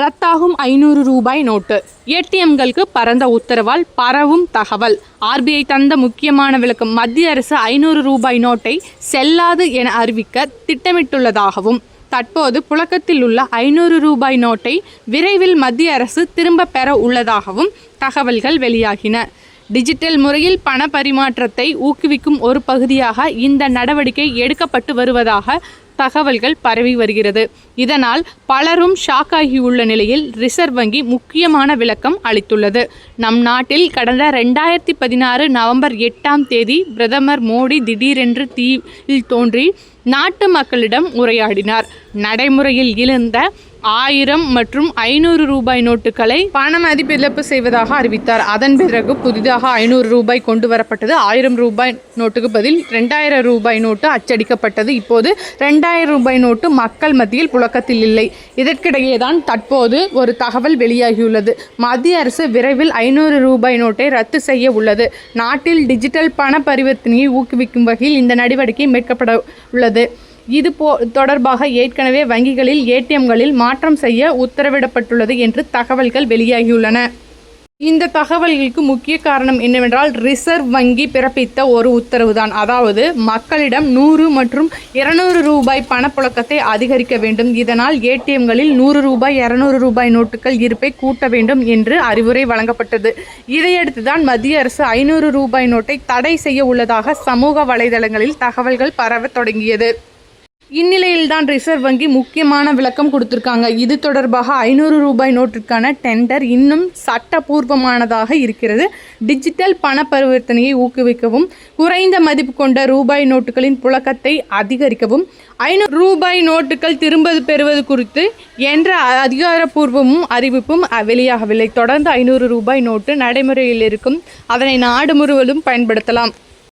ரத்தாகும் ஐநூறு ரூபாய் நோட்டு. ஏடிஎம்களுக்கு பரந்த உத்தரவால் பரவும் தகவல். ஆர்பிஐ தந்த முக்கியமான விளக்கம் மத்திய அரசு ஐநூறு ரூபாய் நோட்டை செல்லாது என அறிவிக்க திட்டமிட்டுள்ளதாகவும் தற்போது புழக்கத்தில் உள்ள ஐநூறு ரூபாய் நோட்டை விரைவில் மத்திய அரசு திரும்ப பெற உள்ளதாகவும் தகவல்கள் வெளியாகின. டிஜிட்டல் முறையில் பண பரிமாற்றத்தை ஊக்குவிக்கும் ஒரு பகுதியாக இந்த நடவடிக்கை எடுக்கப்பட்டு வருவதாக தகவல்கள் பரவி வருகிறது. இதனால் பலரும் ஷாக் ஆகியுள்ள நிலையில் ரிசர்வ் வங்கி முக்கியமான விளக்கம் அளித்துள்ளது. நம் நாட்டில் கடந்த ரெண்டாயிரத்தி பதினாறு நவம்பர் எட்டாம் தேதி பிரதமர் மோடி திடீரென்று தீயில் தோன்றி நாட்டு மக்களிடம் உரையாடினார். நடைமுறையில் இருந்த ஆயிரம் மற்றும் ஐநூறு ரூபாய் நோட்டுகளை பண மதிப்பிழப்பு செய்வதாக அறிவித்தார். அதன் பிறகு புதிதாக ஐநூறு ரூபாய் கொண்டு வரப்பட்டது. ஆயிரம் ரூபாய் நோட்டுக்கு பதில் ரெண்டாயிரம் ரூபாய் நோட்டு அச்சடிக்கப்பட்டது. இப்போது ரெண்டாயிரம் ரூபாய் நோட்டு மக்கள் மத்தியில் புழக்கத்தில் இல்லை. இதற்கிடையே தான் தற்போது ஒரு தகவல் வெளியாகியுள்ளது. மத்திய அரசு விரைவில் ஐநூறு ரூபாய் நோட்டை ரத்து செய்ய உள்ளது. நாட்டில் டிஜிட்டல் பண பரிவர்த்தனையை ஊக்குவிக்கும் வகையில் இந்த நடவடிக்கை மேற்கப்பட உள்ளது. இது போ தொடர்பாக ஏற்கனவே வங்கிகளில் ஏடிஎம்களில் மாற்றம் செய்ய உத்தரவிடப்பட்டுள்ளது என்று தகவல்கள் வெளியாகியுள்ளன. இந்த தகவல்களுக்கு முக்கிய காரணம் என்னவென்றால் ரிசர்வ் வங்கி பிறப்பித்த ஒரு உத்தரவு தான் அதாவது மக்களிடம் நூறு மற்றும் இருநூறு ரூபாய் பணப்புழக்கத்தை அதிகரிக்க வேண்டும். இதனால் ஏடிஎம்களில் நூறு ரூபாய் இருநூறு ரூபாய் நோட்டுகள் இருப்பை கூட்ட வேண்டும் என்று அறிவுரை வழங்கப்பட்டது. இதையடுத்து தான் மத்திய அரசு ஐநூறு ரூபாய் நோட்டை தடை செய்ய உள்ளதாக சமூக வலைதளங்களில் தகவல்கள் பரவத் தொடங்கியது. இந்நிலையில்தான் ரிசர்வ் வங்கி முக்கியமான விளக்கம் கொடுத்திருக்காங்க. இது தொடர்பாக ஐநூறு ரூபாய் நோட்டிற்கான டெண்டர் இன்னும் சட்டபூர்வமானதாக இருக்கிறது. டிஜிட்டல் பண பரிவர்த்தனையை ஊக்குவிக்கவும் குறைந்த மதிப்பு கொண்ட ரூபாய் நோட்டுகளின் புழக்கத்தை அதிகரிக்கவும் ஐநூறு ரூபாய் நோட்டுகள் திரும்ப பெறுவது குறித்து என்ற அதிகாரப்பூர்வமும் அறிவிப்பும் வெளியாகவில்லை. தொடர்ந்து ஐநூறு ரூபாய் நோட்டு நடைமுறையில் இருக்கும். அதனை நாடு முழுவதும் பயன்படுத்தலாம்.